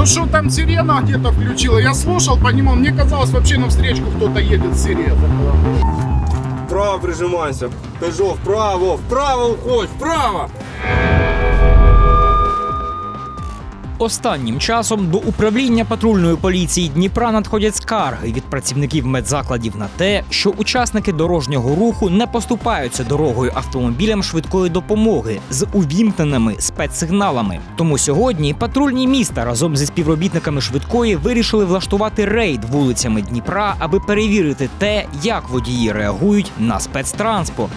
То что там сирена где-то включила, я слушал, понимал, мне казалось вообще на встречку кто-то едет с сиреной. Вправо прижимайся. Пежо, вправо, вправо уходь, вправо. Останнім часом до управління патрульної поліції Дніпра надходять скарги від працівників медзакладів на те, що учасники дорожнього руху не поступаються дорогою автомобілям швидкої допомоги з увімкненими спецсигналами. Тому сьогодні патрульні міста разом зі співробітниками швидкої вирішили влаштувати рейд вулицями Дніпра, аби перевірити те, як водії реагують на спецтранспорт.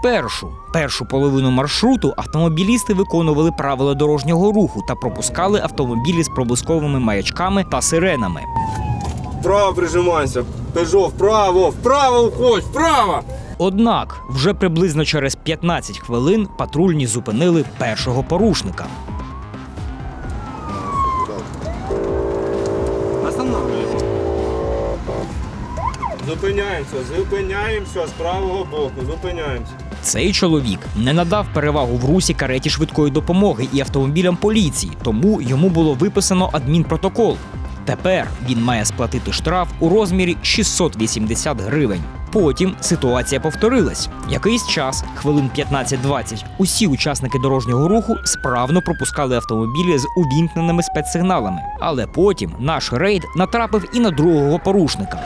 Спершу першу половину маршруту автомобілісти виконували правила дорожнього руху та пропускали автомобілі з проблисковими маячками та сиренами. Вправо прижимайся. Пежо, вправо, вправо уходь, вправо. Однак вже приблизно через 15 хвилин патрульні зупинили першого порушника. Зупиняємося, зупиняємося з правого боку, зупиняємося. Цей чоловік не надав перевагу в русі кареті швидкої допомоги і автомобілям поліції, тому йому було виписано адмінпротокол. Тепер він має сплатити штраф у розмірі 680 гривень. Потім ситуація повторилась. Якийсь час, хвилин 15-20, усі учасники дорожнього руху справно пропускали автомобілі з увімкненими спецсигналами. Але потім наш рейд натрапив і на другого порушника.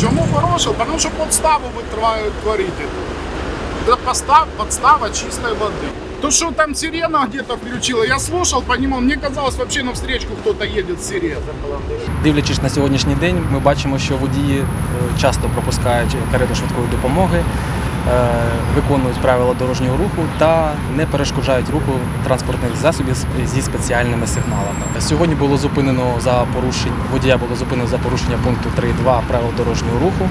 Чему порушил? Потому что подставу вы тва- творите. Это постав, подстава чистой воды. То, что там сирена где-то включила, я слушал, понимал, мне казалось вообще на встречку кто-то едет с сиреной. Дивлячись на сьогоднішній день, ми бачимо, що водії е, часто пропускають карету швидкої допомоги, е, виконують правила дорожнього руху та не перешкоджають руху транспортних засобів зі спеціальними сигналами. Сьогодні було зупинено за порушення водія було зупинено за порушення пункту 3.2 правил дорожнього руху.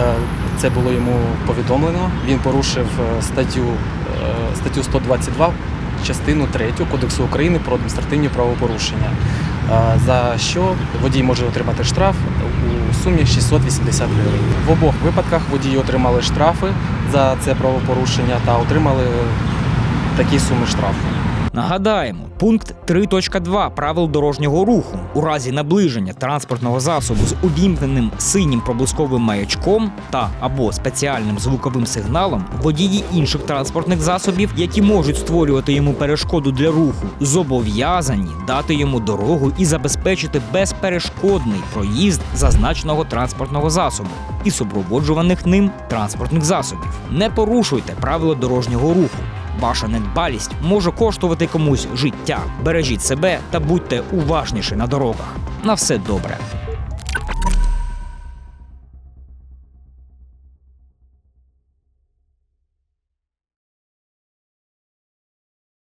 Е, Це було йому повідомлено. Він порушив е, статтю, е, статтю 122, частину 3 Кодексу України про адміністративні правопорушення. Е, За що водій може отримати штраф у сумі 680 гривень. В обох випадках водії отримали штрафи за це правопорушення та отримали такі суми штрафу. Нагадаємо, пункт 3.2 правил дорожнього руху у разі наближення транспортного засобу з увімкненим синім проблисковим маячком та або спеціальним звуковим сигналом водії інших транспортних засобів, які можуть створювати йому перешкоду для руху, зобов'язані дати йому дорогу і забезпечити безперешкодний проїзд зазначеного транспортного засобу і супроводжуваних ним транспортних засобів. Не порушуйте правила дорожнього руху. Ваша недбалість може коштувати комусь життя. Бережіть себе та будьте уважніші на дорогах. На все добре.